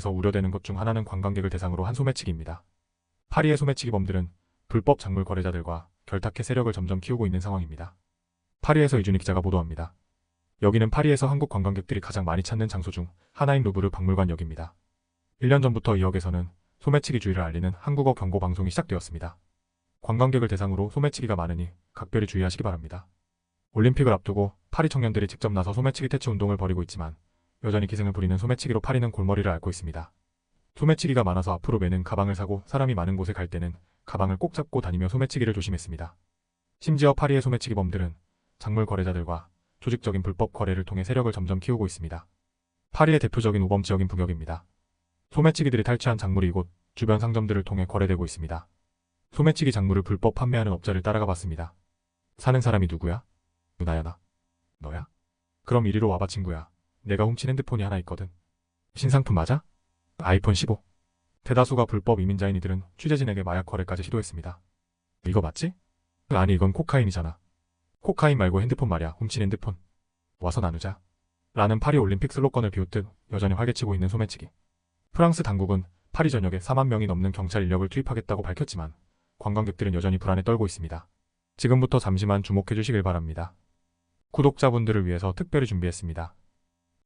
그래서 우려되는 것 중 하나는 관광객을 대상으로 한 소매치기입니다. 파리의 소매치기범들은 불법 작물 거래자들과 결탁해 세력을 점점 키우고 있는 상황입니다. 파리에서 이준희 기자가 보도합니다. 여기는 파리에서 한국 관광객들이 가장 많이 찾는 장소 중 하나인 루브르 박물관역입니다. 1년 전부터 이 역에서는 소매치기 주의를 알리는 한국어 경고 방송이 시작되었습니다. 관광객을 대상으로 소매치기가 많으니 각별히 주의하시기 바랍니다. 올림픽을 앞두고 파리 청년들이 직접 나서 소매치기 퇴치 운동을 벌이고 있지만 여전히 기승을 부리는 소매치기로 파리는 골머리를 앓고 있습니다. 소매치기가 많아서 앞으로 매는 가방을 사고 사람이 많은 곳에 갈 때는 가방을 꼭 잡고 다니며 소매치기를 조심했습니다. 심지어 파리의 소매치기범들은 작물 거래자들과 조직적인 불법 거래를 통해 세력을 점점 키우고 있습니다. 파리의 대표적인 우범 지역인 북역입니다. 소매치기들이 탈취한 작물이 이곳 주변 상점들을 통해 거래되고 있습니다. 소매치기 작물을 불법 판매하는 업자를 따라가 봤습니다. 사는 사람이 누구야? 누나야 나. 너야? 그럼 이리로 와봐 친구야. 내가 훔친 핸드폰이 하나 있거든. 신상품 맞아? 아이폰 15. 대다수가 불법 이민자인 이들은 취재진에게 마약 거래까지 시도했습니다. 이거 맞지? 아니 이건 코카인이잖아. 코카인 말고 핸드폰 말이야. 훔친 핸드폰. 와서 나누자. 라는 파리 올림픽 슬로건을 비웃듯 여전히 활개치고 있는 소매치기. 프랑스 당국은 파리 전역에 4만 명이 넘는 경찰 인력을 투입하겠다고 밝혔지만 관광객들은 여전히 불안에 떨고 있습니다. 지금부터 잠시만 주목해 주시길 바랍니다. 구독자분들을 위해서 특별히 준비했습니다.